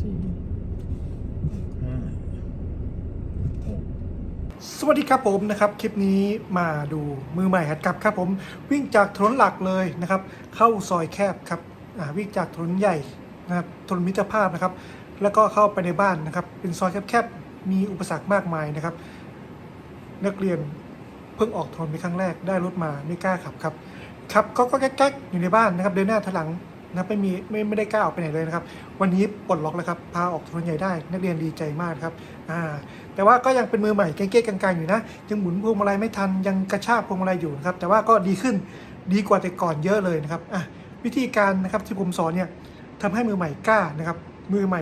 สี่ห้าสวัสดีครับผมนะครับคลิปนี้มาดูมือใหม่หัดขับครับผมวิ่งจากถนนหลักเลยนะครับ เข้าซอยแคบครับวิ่งจากถนนใหญ่นะครับถนนมิตรภาพนะครับ แล้วก็เข้าไปในบ้านนะครับ เป็นซอยแคบๆมีอุปสรรคมากมายนะครับ นักเรียนเพิ่งออกถนนเป็นครั้งแรกได้รถมาไม่กล้าขับครับขับก็ก็แก๊กๆอยู่ในบ้านนะครับ เดินหน้าถอยหลัง นะไม่มีไม่ไม่ได้กล้าออกไปไหนเลยนะครับ วันนี้ปลดล็อกแล้วครับพาออกถนนใหญ่ได้ นักเรียนดีใจมากครับอ่าแต่ว่าก็ยังเป็นมือใหม่เก๊ๆกลางๆอยู่นะยังหมุนพวงมาลัยไม่ทันยังกระชากพวงมาลัยอยู่นะครับแต่ว่าก็ดีขึ้นดีกว่าแต่ก่อนเยอะเลยนะครับอะวิธีการนะครับที่ผมสอนเนี่ยทำให้มือใหม่กล้านะครับ มือใหม่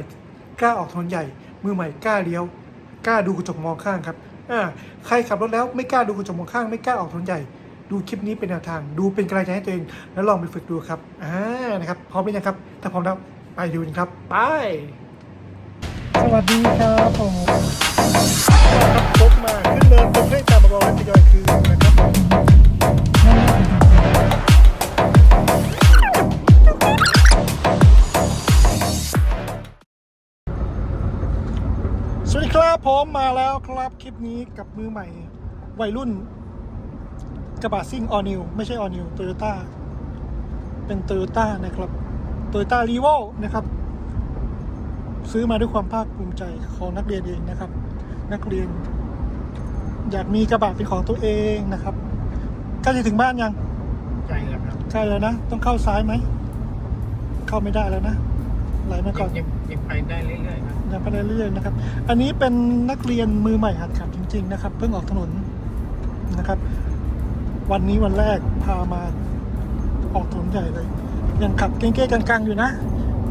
กล้าออกถนนใหญ่ มือใหม่กล้าเลี้ยว กล้าดูกระจกมองข้างครับอ่าใครขับรถแล้วไม่กล้าดูกระจกมองข้าง ไม่กล้าออกถนนใหญ่ ดูคลิปนี้เป็นแนวทาง ดูเป็นกำลังใจให้ตัวเอง แล้วลองไปฝึกดูครับอ่านะครับพร้อมไหมยังครับ ถ้าพร้อมแล้วไปดูกันครับไป สวัสดีครับผมครับพบมาขึ้นเนินตรงให้ตามมาบอกให้ทยอยคืนนะครับสวัสดีครับผมมาแล้วครับคลิปนี้กับมือใหม่วัยรุ่น กระบะซิ่งออนิวไม่ใช่ออนิวโตโยต้าเป็นโตโยต้านะครับโตโยต้ารีโวนะครับ ซื้อมาด้วยความภาคภูมิใจของนักเรียนเองนะครับ นักเรียน อยากมีกระบะเป็นของตัวเองนะครับใกล้จะถึงบ้านยังใจแล้วครับใกล้แล้วนะ ต้องเข้าซ้ายไหม เข้าไม่ได้แล้วนะไหลมาก่ยัองนยังยังไปได้เรื่อยๆครับยังไปเรื่อยๆนะครับ อันนี้เป็นนักเรียนมือใหม่หัดขับจริง ๆ นะครับ เพิ่งออกถนนนะครับ วันนี้วันแรกพามาออกถนนใหญ่เลย ยังขับเก้งๆกลางๆอยู่นะ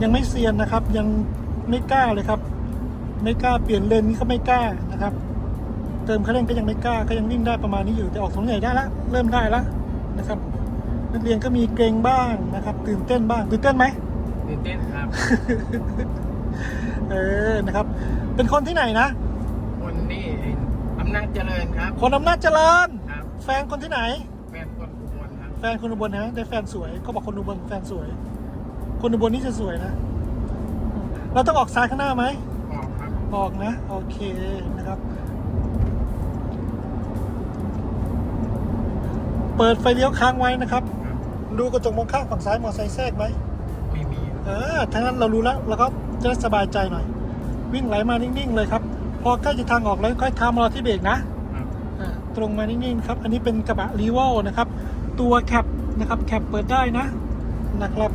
ยังไม่เซียนนะครับ ยังไม่กล้าเลยครับ ไม่กล้าเปลี่ยนเลนก็ไม่กล้านะครับ เติมคันเร่งก็ยังไม่กล้าก็ยังวิ่งได้ประมาณนี้อยู่แต่ออกถนนใหญ่ได้ละเริ่มได้ละนะครับนักเรียนก็มีเกรงบ้างนะครับ ตื่นเต้นบ้างตื่นเต้นไหมตื่นเต้นครับเออนะครับ เป็นคนที่ไหนนะ คนนี่อำนาจเจริญครับ คนอำนาจเจริญครับ แฟนคนที่ไหน แฟนคนอุบลครับแฟนคนอุบลนะได้แฟนสวยเขาบอกคนอุบลแฟนสวย คนอุบลนี่จะสวยนะ เราต้องออกซ้ายข้างหน้าไหมออกครับออกนะโอเคนะครับ เปิดไฟเลี้ยวค้างไว้นะครับ ครับดูกระจกมองข้างฝั่งซ้ายมอไซค์แทรกไหมไม่มีเออทั้งนั้นเรารู้แล้วเราก็จะได้สบายใจหน่อย วิ่งไหลมานิ่งๆเลยครับ พอใกล้จะทางออกแล้วค่อยทำเราที่เบรกนะครับอ่า ตรงมานิ่งๆครับ อันนี้เป็นกระบะรีวอลนะครับ ตัวแคปนะครับแคปเปิดได้นะนะครับ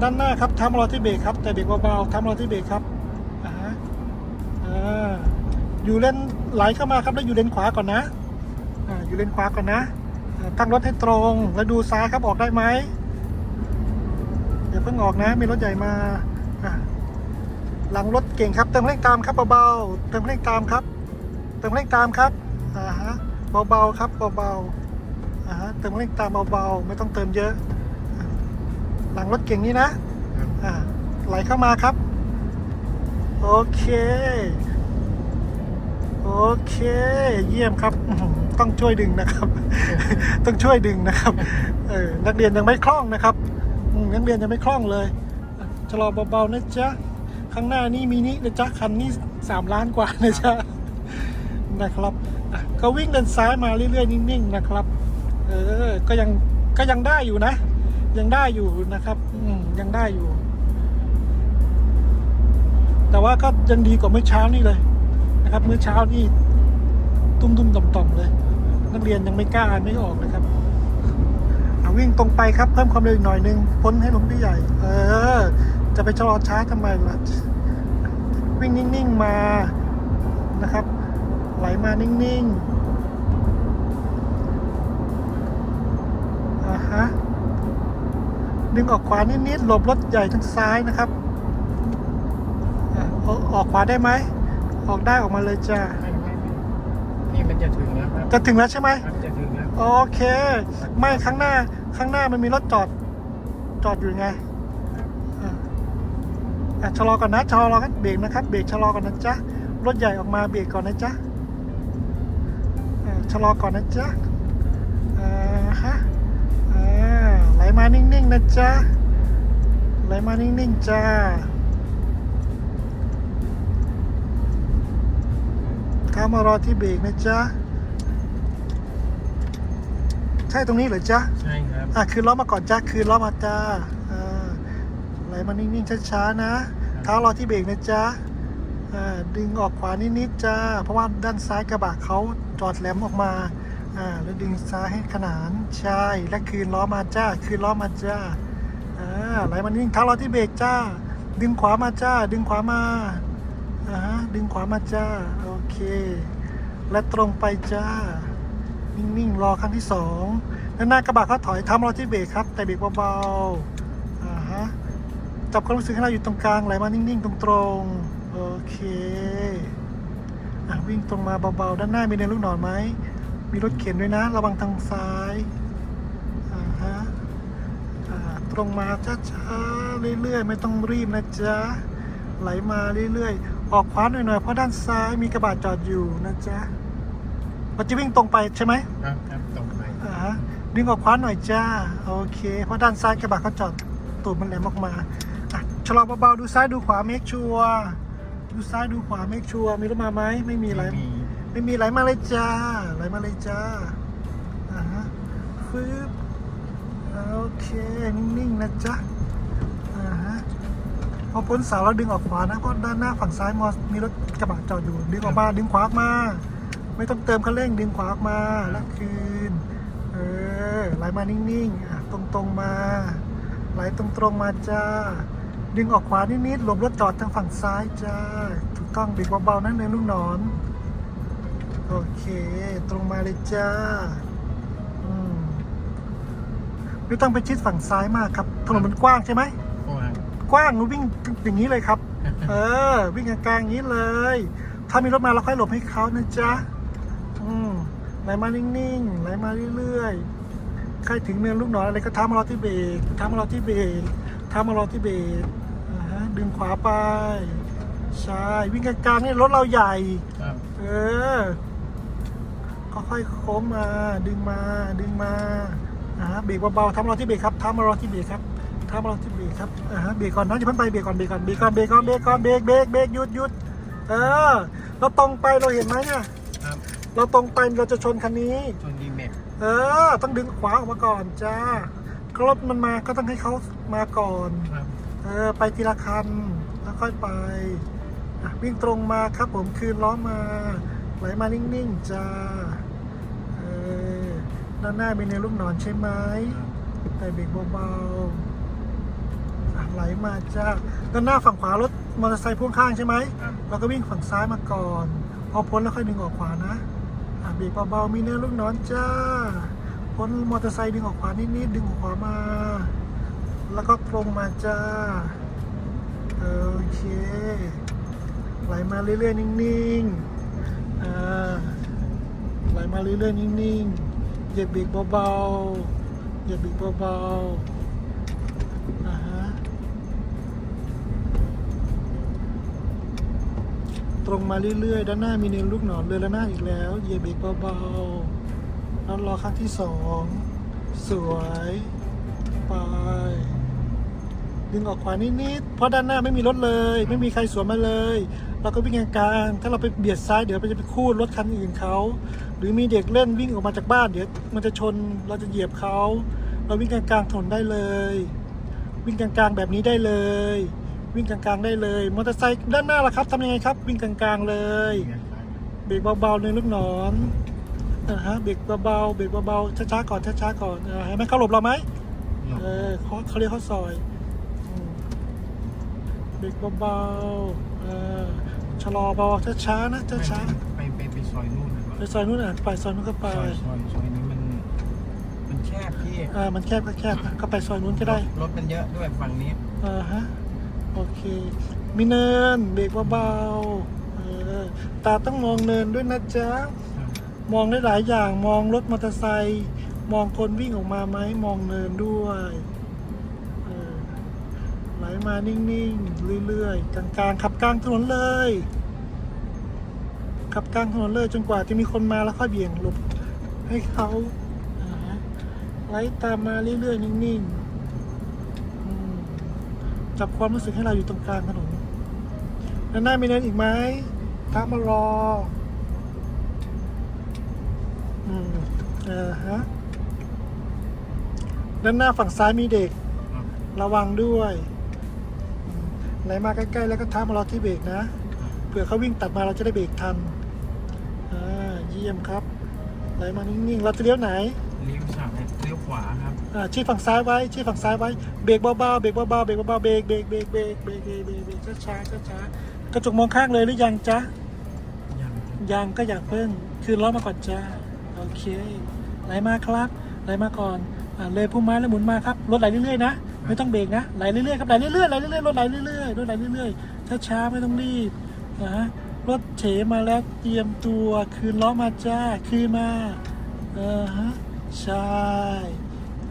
ด้านหน้าครับทำราที่เบรกครับแต่เบรกเบาๆทำราที่เบรกครับอยู่เลนไหลเข้ามาครับแล้วอยู่เลนขวาก่อนนะอ่าอยู่เลนขวาก่อนนะอ่าตั้งรถให้ตรงแล้วดูซ้ายครับออกได้ไหมอย่าเพิ่งออกนะมีรถใหญ่มาอ่าหลังรถเก่งครับเติมเร่งตามครับเบาๆเติมเร่งตามครับ เติมเร่งตามครับอ่าฮะเบาๆครับเบาๆอ่าฮะเติมเร่งตามเบาๆไม่ต้องเติมเยอะอ่าหลังรถเก่งนี้นะครับอ่าไหลเข้ามาครับ โอเค โอเค เยี่ยมครับอื้อหือต้องช่วยดึงนะครับ ต้องช่วยดึงนะครับเออนักเรียนยังไม่คล่องนะครับอืมนักเรียนยังไม่คล่องเลยอะชะลอเบาๆนะจ๊ะข้างหน้านี่มินินะจ๊ะคันนี้สามล้านกว่านะจ๊ะ นะครับก็วิ่งเลนซ้ายมาเรื่อยๆนิ่งๆนะครับ เออ ก็ยังก็ยังได้อยู่นะ ยังได้อยู่นะครับ อืยังได้อยู่ แต่ว่าก็ยังดีกว่าเมื่อเช้านี่เลยนะครับเมื่อเช้านี่ตุ้มๆต่อมๆเลย นักเรียนยังไม่กล้าไม่ออกนะครับเอาวิ่งตรงไปครับเพิ่มความเร็วอีกหน่อยนึงพ้นให้ลมพี่ใหญ่ เออ จะไปชะลอช้าทำไมล่ะวิ่งนิ่งๆมานะครับ ไหลมานิ่งๆอ่าฮะดึงออกขวานิดๆหลบรถใหญ่ทางซ้ายนะครับอะเอาออกขวาได้ไหม ออกได้ออกมาเลยจ้าไม่ไม่ไม่นี่มันจะถึงแล้วครับ จะถึงแล้วใช่ไหมครับจะถึงแล้ว โอเค ไม่ข้างหน้า ข้างหน้ามันมีรถจอด จอดอยู่ไงอะอะชะลอก่อนนะชะลอกันเบรกนะครับ เบรกชะลอก่อนนะจ๊ะ รถใหญ่ออกมาเบรกก่อนนะจ๊ะอะ ชะลอก่อนนะจ๊ะอ่าฮะอ่าไหลมานิ่งๆนะจ๊ะไหลมานิ่งๆจ้าเข้ามารอที่เบรกนะจ๊ะใช่ตรงนี้เหรอจ๊ะใช่ครับอะคืนล้อมาก่อนจ้าคืนล้อมาจ้าอ่าไหลมานิ่งๆช้าๆนะเท้ารอที่เบรกนะจ๊ะอ่า ดึงออกขวานิดๆจ้า เพราะว่าด้านซ้ายกระบะเขาจอดแหลมออกมาอ่าแล้วดึงซ้ายให้ขนานใช่และคืนล้อมาจ้า คืนล้อมาจ้าอ่าไหลมานิ่งเท้ารอที่เบรกจ้า ดึงขวามาจ้า ดึงขวามาอ่าดึงขวามาจ้า โอเค และตรงไปจ้า นิ่งๆรอครั้งที่สองแล้วหน้ากระบะเขาถอยทำเราที่เบรกครับ แต่เบรกเบาๆอ่าฮะจับความรู้สึกให้เราอยู่ตรงกลางไหลมานิ่งๆ ตรงๆ เคอะวิ่งตรงมาเบาๆ ด้านหน้ามีเนินลูกหนอนไหม มีรถเข็นด้วยนะ ระวังทางซ้ายอ่าฮะอ่าตรงมาช้าๆเรื่อยๆ ไม่ต้องรีบนะจ๊ะ ไหลมาเรื่อยๆ ออกขวาหน่อยๆ เพราะด้านซ้ายมีกระบะจอดอยู่นะจ๊ะเราจะวิ่งตรงไปใช่ไหมครับครับตรงไปอ่าฮะดึงออกขวาหน่อยจ้า โอเค เพราะด้านซ้ายกระบะเขาจอดตูดมันแหลมออกมาอะชะลอเบาๆ ดูซ้ายดูขวาเมคชัว ดูซ้ายดูขวาเมคชัวมีรถมาไหมไม่มีไหลไม่มีไม่มีไหลมาเลยจ้าไหลมาเลยจ้าอ่าฮะฟืบโอเคนิ่งๆนะจ๊ะอ่าฮะพอพ้นเสาแล้วดึงออกขวานะเพราะด้านหน้าฝั่งซ้ายมอสมีรถกระบะจอดอยู่ดึงออกมาดึงขวาออกมา ไม่ต้องเติมคันเร่งดึงขวาออกมาแล้วคืนเออไหลมานิ่งๆอะตรงๆมา ไหลตรงๆมาจ้า ดึงออกขวานิดๆหลบรถจอดทางฝั่งซ้ายจ้า ถูกต้องเบรกเบาๆนั่นเลยลูกหนอน โอเค ตรงมาเลยจ้าอืมไม่ต้องไปชิดฝั่งซ้ายมากครับ ถนนมันกว้างใช่ไหมกว้างกว้างหนูวิ่งอย่างนี้เลยครับ เออ วิ่งกลางๆอย่างนี้เลย ถ้ามีรถมาเราค่อยหลบให้เขานะจ๊ะ อืมไหลมานิ่งๆไหลมาเรื่อยๆใครถึงเนินลูกหนอนอะไรก็ท้ามารอที่เบรกท้ามารอที่เบรกท้ามารอที่เบรกอ่าฮะ ดึงขวาไป ใช่ วิ่งกลางๆนี่รถเราใหญ่ ครับเออก็ค่อยโค้งมา ดึงมา ดึงมาอ่าฮะเบรกเบาๆทำรอที่เบรกครับทำมารอที่เบรกครับทำมารอที่เบรกครับอ่าฮะเบรกก่อนนะอย่าเพิ่งไปเบรกก่อนเบรกก่อนเบรกก่อนเบรกก่อนเบรกก่อนเบรกเบรกเบรกหยุดหยุดเออ เราตรงไปเราเห็นไหมเนี่ย ครับเราตรงไปเราจะชนคันนี้ ชนดีเม็ดเออ ต้องดึงขวาออกมาก่อนจ้ารถมันมาก็ต้องให้เขามาก่อน ครับ เออไปทีละคันแล้วค่อยไปอะวิ่งตรงมาครับผมคืนล้อมาไหลมานิ่งๆจ้าเออด้านหน้ามีในลูกหนอนใช่ไหมแต่เบรกเบาๆอะไหลมาจ้าด้านหน้าฝั่งขวารถมอเตอร์ไซค์พ่วงข้างใช่ไหมครับเราก็วิ่งฝั่งซ้ายมาก่อน พอพ้นแล้วค่อยดึงออกขวานะอะเบรกเบาๆมีเนื้อลูกน้อนจ้าพ้นมอเตอร์ไซค์ดึงออกขวานิดๆดึงออกขวามา แล้วก็ตรงมาจ้า โอเค ไหลมาเรื่อยๆ นิ่งๆ อ่า ไหลมาเรื่อยๆ นิ่งๆ เหยียบเบรกเบาๆ เหยียบเบรกเบาๆ อ่าฮะ ตรงมาเรื่อยๆ ด้านหน้ามีเนินลูกหนอนเลยแล้วหน้าอีกแล้ว เหยียบเบรกเบาๆ แล้วรอครั้งที่สอง สวย ไป ดึงออกขวานิดๆเพราะด้านหน้าไม่มีรถเลย ไม่มีใครสวนมาเลยเราก็วิ่งกลางๆถ้าเราไปเบียดซ้ายเดี๋ยวมันจะไปคูดรถคันอื่นเขาหรือมีเด็กเล่นวิ่งออกมาจากบ้านเดี๋ยวมันจะชนเราจะเหยียบเขาเราวิ่งกลางๆถนนได้เลย วิ่งกลางๆแบบนี้ได้เลย วิ่งกลางๆได้เลยมอเตอร์ไซค์ด้านหน้าล่ะครับทำยังไงครับ วิ่งกลางๆเลยเบรกเบาๆเลยลูกหนอนอ่าฮะเบรกเบาๆเบรกเบาๆช้าๆก่อนช้าๆก่อนอ่าเห็นไหมเขาหลบเราไหมเออเขาเขาเรียกเขาซอย เบรกเบาๆเออชะลอเบาช้าๆนะช้าไปไปไปซอยนู่นนะๆไปซอยนู้นอะไปซอยนู้นก็ไปซอยซอยซอยนี้มัน มันแคบพี่อ่ามันแคบก็แคบนะก็ไปซอยนู้นก็ได้รถมันเยอะด้วยฝั่งนี้อ่าฮะโอเค มีเนินเบรกเบาๆเออตาต้องมองเนินด้วยนะจ๊ะครับมองได้หลายอย่างมองรถมอเตอร์ไซค์มองคนวิ่งออกมาไหมมองเนินด้วยเออ ไหลมานิ่งๆ เรื่อยๆ กลางๆ ขับกลางถนนเลย ขับกลางถนนเลยจนกว่าจะมีคนมาแล้วค่อยเบี่ยงหลบให้เขาไหลตามมาเรื่อยๆ นิ่งๆจับความรู้สึกให้เราอยู่ตรงกลางถนนด้านหน้ามีเนินอีกไหมตามมารอ อืมเออฮะด้านหน้าฝั่งซ้ายมีเด็ก ระวังด้วย ไหนมาใกล้ๆแล้วก็ท้ามารอที่เบรกนะ เผื่อเขาวิ่งตัดมาเราจะได้เบรกทัน อ่า เยี่ยมครับ ไหลมานิ่งๆ เราจะเลี้ยวไหน เลี้ยวซ้ายเลี้ยวขวาครับอ่าชี้ฝั่งซ้ายไว้ชี้ฝั่งซ้ายไว้ เบรกเบาๆ เบรกเบาๆ เบรกเบาๆ เบรก เบรก เบรก เบรก เบรก เบรก เบรกช้าๆช้าๆกระจกมองข้างเลยหรือยังจ๊ะ ยังยังก็อยากเพิ่งคืนล้อมาก่อนจ้า โอเค ไหลมาครับ ไหลมาก่อน อ่าเลยพุ่มไม้แล้วหมุนมาครับ รถไหลเรื่อยๆนะ ไม่ต้องเบรกนะไหลเรื่อยๆครับไหลเรื่อยๆไหลเรื่อยๆรถไหลเรื่อยๆรถไหลเรื่อยๆช้าๆไม่ต้องรีบนะรถเฉมาแล้วเตรียมตัวคืนล้อมาจ้าคืนมาเออฮะใช่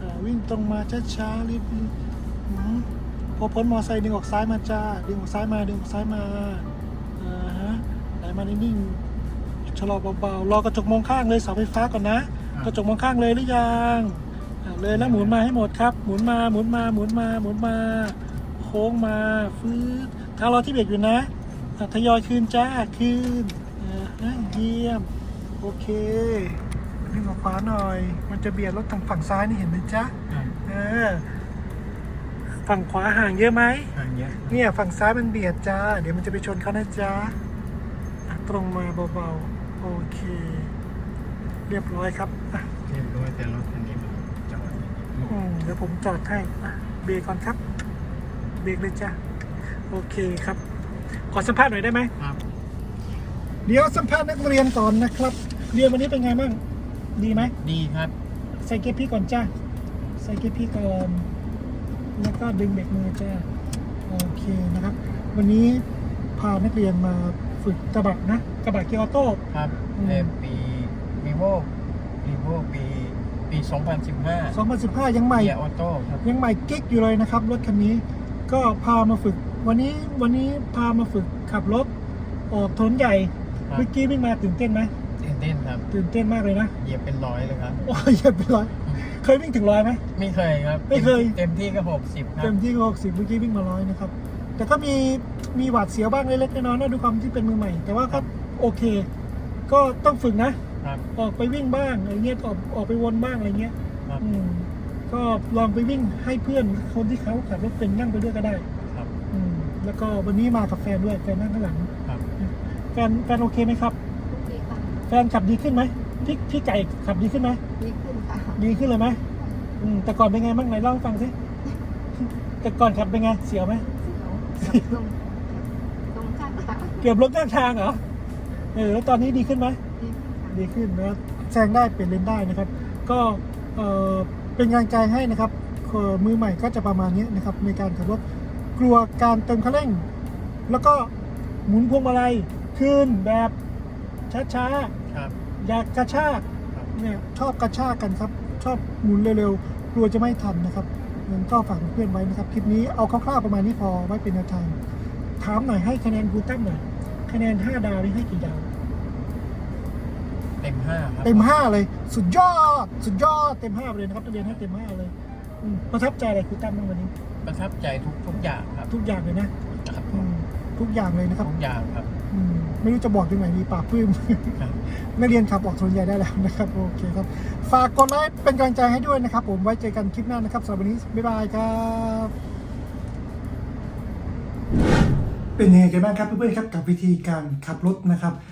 อ่าวิ่งตรงมาช้าๆรีบๆอืมพอพ้นมอไซค์ดึงออกซ้ายมาจ้าดึงออกซ้ายมาดึงออกซ้ายมาอ่าฮะไหลมานิ่งๆชะลอเบาๆรอกระจกมองข้างเลยเสาไฟฟ้าก่อนนะ กระจกมองข้างเลยหรือยังอะ เลยแล้วหมุนมาให้หมดครับ หมุนมาหมุนมาหมุนมาหมุนมา โค้งมาฟืดเท้ารอที่เบรกอยู่นะอะทยอยคืนจ้าคืนอ่าฮะเยี่ยม โอเคดึงออกขวาหน่อย มันจะเบียดรถทางฝั่งซ้ายนี่เห็นไหมจ๊ะอะเออฝั่งขวาห่างเยอะไหมห่างเยอะเนี่ยฝั่งซ้ายมันเบียดจ้า เดี๋ยวมันจะไปชนเขานะจ๊ะอะตรงมาเบาๆ โอเค เรียบร้อยครับอะเรียบร้อยแต่รถคันนี้มันจอด อืม เดี๋ยวผมจอดให้อะเบรกก่อนครับ เบรกเลยจ้ะโอเคครับ ขอสัมภาษณ์หน่อยได้ไหมครับ เดี๋ยวสัมภาษณ์นักเรียนก่อนนะครับ เรียนวันนี้เป็นไงบ้าง ดีไหม ดีครับ ใส่เกียร์พี่ก่อนจ้าใส่เกียร์พี่ก่อน แล้วก็ดึงเบรกมือจ้าโอเคนะครับ วันนี้พานักเรียนมาฝึกกระบะนะ กระบะเกียร์ออโต้ ครับอืมเอปีวีโววีโวปี ปี 2015 2015 ยังใหม่ เกียร์ออโต้ครับ ยังใหม่กิ๊กอยู่เลยนะครับ รถคันนี้ ก็พามาฝึก วันนี้วันนี้พามาฝึกขับรถออกถนนใหญ่ ครับ เมื่อกี้วิ่งมาตื่นเต้นไหมตื่นเต้นครับ ตื่นเต้นมากเลยนะ เหยียบเป็นร้อยเลยครับ โอ้ยอย่าไปร้อย เคยวิ่งถึงร้อยไหม ไม่เคยครับไม่เคย เต็มที่ก็60 ครัเต็บ มที่หกสิบเมื่อกี้วิ่งมาร้อยนะครับ แต่ก็มีมีหวาดเสียวบ้างเล็กๆน้อยๆนะด้วยความที่เป็นมือใหม่ แต่ว่าก็โอเค ก็ต้องฝึกนะ ครับ ออกไปวิ่งบ้างอะไรเงี้ยออกออกไปวนบ้างอะไรเงี้ยครับ อืมก็ลองไปวิ่งให้เพื่อนคนที่เขาขับรถเป็นนั่งไปด้วยก็ได้ครับ อืมแล้วก็วันนี้มากับแฟนด้วยแฟนนั่งข้างหลังครับ แฟนแฟนโอเคไหมครับดีค่ะแฟนขับดีขึ้นไหมพี่พี่ไก่ขับดีขึ้นไหมดีขึ้นค่ะดีขึ้นเลยไหมอืมแต่ก่อนเป็นไงบ้างไหนเล่าให้ฟังสิ แต่ก่อนขับเป็นไงเสียวไหม เสียวกับตรงตรงข้างทางเกือบรถข้างทางเหรอเออแล้วตอนนี้ดีขึ้นไหม ดีขึ้นค่ะดีขึ้นนะแซงได้เปลี่ยนเลนได้นะครับ ก็เอ่อเป็นกำลังใจให้นะครับเอ่อมือใหม่ก็จะประมาณนี้นะครับในการขับรถกลัวการเติมคันเร่ง แล้วก็หมุนพวงมาลัยขึ้นแบบช้าครับๆอยากกระชากครับเนี่ยชอบกระชากกันครับ ชอบหมุนเร็วๆกลัวจะไม่ทันนะครับงั้นก็ฝากเพื่อนๆไว้นะครับคลิปนี้เอาคร่าวๆประมาณนี้พอไว้เป็นแนวทาง ถามหน่อยให้คะแนนครูตั้มหน่อยคะแนน 5 ดาวนี่ให้กี่ดาว เต็ม5ครับ เต็ม5เลย สุดยอด สุดยอดเต็ม5ไปเลยนะครับนักเรียนให้เต็ม5เลยอืมประทับใจอะไรครูตั้มบ้างวันนี้ ประทับใจทุกทุกอย่างครับทุกอย่างเลยนะครับอืมทุกอย่างเลยนะครับทุกอย่างครับ อืมไม่รู้จะบอกยังไงดีปากปลื้ม ครับ นักเรียนขับออกถนนใหญ่ได้แล้วนะครับ โอเคครับ ฝากกดไลค์เป็นกำลังใจให้ด้วยนะครับ ผมไว้เจอกันคลิปหน้านะครับสำหรับวันนี้ บ๊ายบายครับ เป็นยังไงกันบ้างครับเพื่อนๆครับกับวิธีการขับรถนะครับอ่า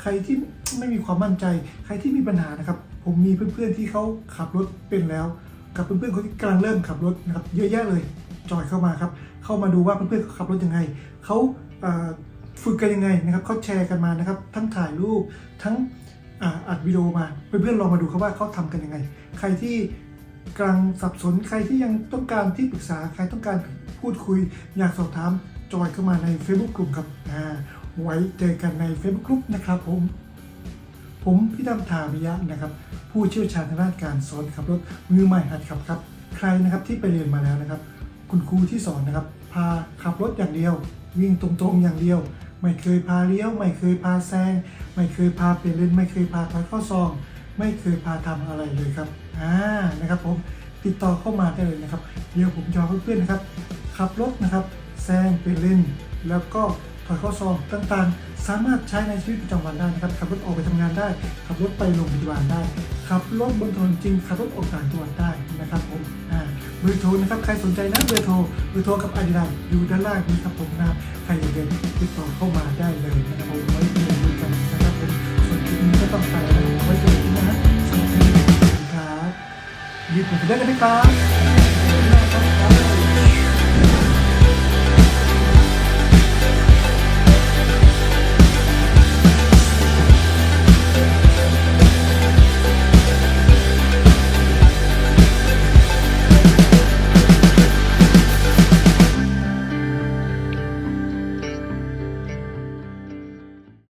ใครที่ไม่มีความมั่นใจ ใครที่มีปัญหานะครับ ผมมีเพื่อนๆที่เขาขับรถเป็นแล้ว กับเพื่อนๆคนที่กำลังเริ่มขับรถนะครับเยอะแยะเลยจอยเข้ามาครับ เข้ามาดูว่าเพื่อนๆเขาขับรถยังไงเขาฝึกกันยังไงนะครับเขาแชร์กันมานะครับ ทั้งถ่ายรูปทั้งอ,อัดวิดีโอมาเพื่อนๆลองมาดูครับว่าเขาทำกันยังไง ใครที่กำลังสับสนใครที่ยังต้องการที่ปรึกษาใครต้องการพูดคุย อยากสอบถามจอยเข้ามาใน Facebook กลุ่มครับอ่า ไว้เจอกันใน Facebook กลุ่มนะครับผม ผมพี่ดำถาวิยะนะครับ ผู้เชี่ยวชาญทางด้านการสอนขับรถมือใหม่หัดขับครับ ใครนะครับที่ไปเรียนมาแล้วนะครับ คุณครูที่สอนนะครับ พาขับรถอย่างเดียว วิ่งตรงๆอย่างเดียว ไม่เคยพาเลี้ยว ไม่เคยพาแซง ไม่เคยพาเปลี่ยนเลนไม่เคยพาถอยเข้าซอง ไม่เคยพาทำอะไรเลยครับอ่านะครับผมติดต่อเข้ามาได้เลยนะครับ เดี๋ยวผมจะเพื่อนๆนะครับขับรถนะครับแซงเปลี่ยนเลนแล้วก็ ถอยข้าซองต่างๆ สามารถใช้ในชีวิตประจำวันได้นะครับ ขับรถออกไปทำงานได้ ขับรถไปโรงพยาบาลได้ ขับรถบนถนนจริง ขับรถออกต่างจังหวัดได้นะครับผมเบอร์โทรนะครับ ใครสนใจนะเบอร์โทร เบอร์โทรกับอดีไลน์อยู่ด้านล่างนี้ครับผมนะใครอยากเรียนติดต่อเข้ามาได้เลยนะครับผมไว้เรียนรู้กันนะครับผมส่วนคลิปนี้ก็ต้องไปแล้วไว้เจอกันนะสวัสดีครับยืดผมไปได้เลยไหมครับ